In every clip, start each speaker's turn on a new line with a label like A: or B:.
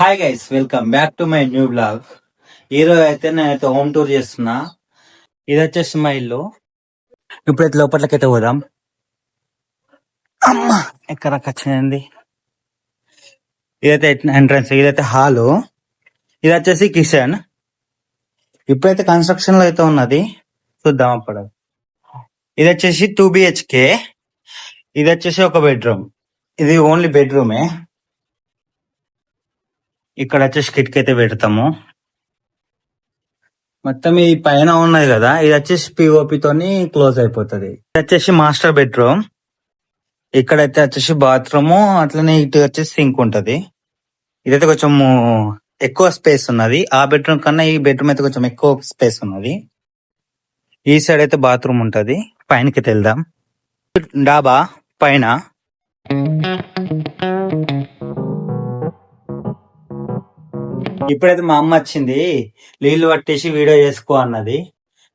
A: Hi guys welcome back to my new blog ఈరోజు అయితే నేనైతే హోమ్ టూర్ చేస్తున్నా. ఇది వచ్చేసి మా ఇల్లు. ఇప్పుడైతే లోపట్లకైతే పోదాం. అమ్మా ఎక్కడ వచ్చింది ఇదైతే ఎంట్రన్స్ ఇదైతే హాలు ఇది వచ్చేసి కిచెన్ ఇప్పుడైతే కన్స్ట్రక్షన్లో అయితే ఉన్నది. చూద్దాం అప్పుడు ఇది వచ్చేసి టూ బిహెచ్కే ఇది వచ్చేసి ఒక బెడ్రూమ్ ఇది ఓన్లీ బెడ్రూమే ఇక్కడ వచ్చేసి కిటికీ అయితే పెడతాము. మొత్తం ఈ పైన ఉన్నది కదా ఇది వచ్చేసి పిఓపి తోని క్లోజ్ అయిపోతుంది. ఇది వచ్చేసి మాస్టర్ బెడ్రూమ్. ఇక్కడైతే వచ్చేసి బాత్రూమ్ అట్లనే ఇటు వచ్చేసి సింక్ ఉంటది. ఇదైతే కొంచెం ఎక్కువ స్పేస్ ఉన్నది. ఆ బెడ్రూమ్ కన్నా ఈ బెడ్రూమ్ అయితే కొంచెం ఎక్కువ స్పేస్ ఉన్నది. ఈ సైడ్ అయితే బాత్రూమ్ ఉంటది. పైనకి వెళ్దాం. డాబా పైన. ఇప్పుడైతే మా అమ్మ వచ్చింది. నీళ్ళు పట్టేసి వీడియో చేసుకో అన్నది.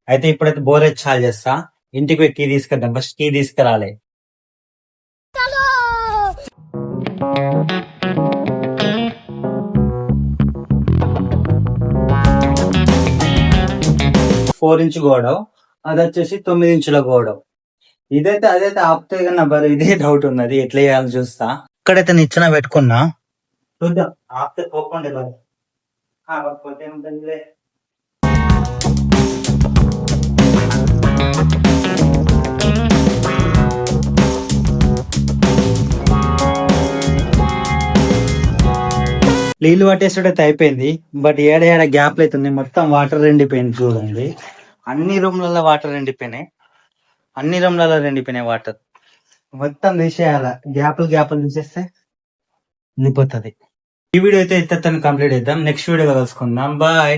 A: అయితే ఇప్పుడైతే బోర్ చాలు చేస్తా. ఇంటికి పోయి కీ తీసుకెళ్తాం ఫస్ట్ కీ తీసుకురాలే. ఫోర్ ఇంచ్ గోడవ్. అది వచ్చేసి తొమ్మిది ఇంచుల గోడవ్. ఇదైతే అదైతే ఆపుతే కన్నా బరు ఇదే డౌట్ ఉన్నది. ఎట్లా చేయాలని చూస్తా. ఇక్కడైతే నిచ్చిన పెట్టుకున్నా. చూద్దాం. ఆపితే పోకుండా బరు. ఆపకపోతే పట్టేసేటైతే అయిపోయింది. బట్ ఏడ ఏడ గ్యాప్లు అవుతుంది మొత్తం వాటర్ ఎండిపోయింది చూడండి. అన్ని రూమ్లలో వాటర్ ఎండిపోయినాయి. అన్ని రూమ్లలో ఎండిపోయినాయి వాటర్. మొత్తం తీసేయాల? గ్యాప్లు గ్యాప్లు తీసేస్తే వెళ్ళిపోతుంది ఈ వీడియో అయితే ఇత్తని కంప్లీట్ చేద్దాం. నెక్స్ట్ వీడియో కలుసుకుందాం. బాయ్.